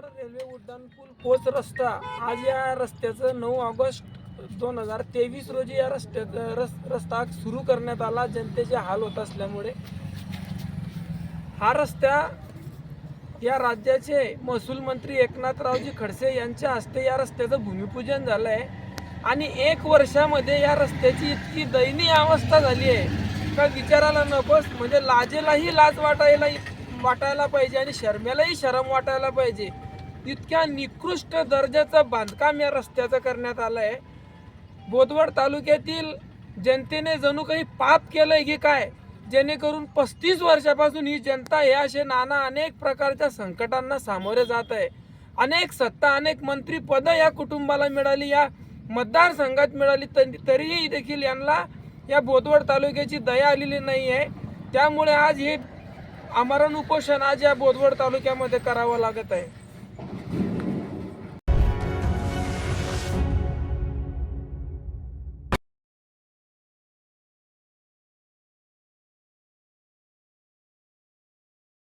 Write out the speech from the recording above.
Railway उड्डाणपूल पोच रस्ता. आज या रस्त्याचं नऊ ऑगस्ट दोन हजार तेवीस रोजी या रस्त्यात रस रस्ता सुरू करण्यात आला. जनतेचे हाल होत असल्यामुळे. हा रस्ता या राज्याचे महसूल मंत्री एकनाथरावजी खडसे यांच्या हस्ते या रस्त्याचं भूमिपूजन झालं आहे आणि एक वर्षामध्ये या रस्त्याची इतकी दयनीय अवस्था झाली आहे. का विचारायला नकोस? म्हणजे लाजेलाही लाज वाटायला वाटायला पाहिजे आणि शर्मेलाही शरम वाटायला पाहिजे. इतक्या निकृष्ट दर्जाचं बांधकाम या रस्त्याचं करण्यात आलं आहे बोदवड तालुक्यातील जनतेने जणू काही पाप केलंय की काय? जेणेकरून पस्तीस वर्षापासून ही जनता हे असे नाना अनेक प्रकारच्या संकटांना सामोरे जात आहे. अनेक सत्ता अनेक मंत्री पद या कुटुंबाला मिळाली या मतदारसंघात मिळाली तरी- तरीही देखील यांना या बोदवड तालुक्याची दया आलेली नाही आहे त्यामुळे आज हे आमरण उपोषण आज या बोदवड तालुक्यामध्ये करावं लागत आहे. Thank you.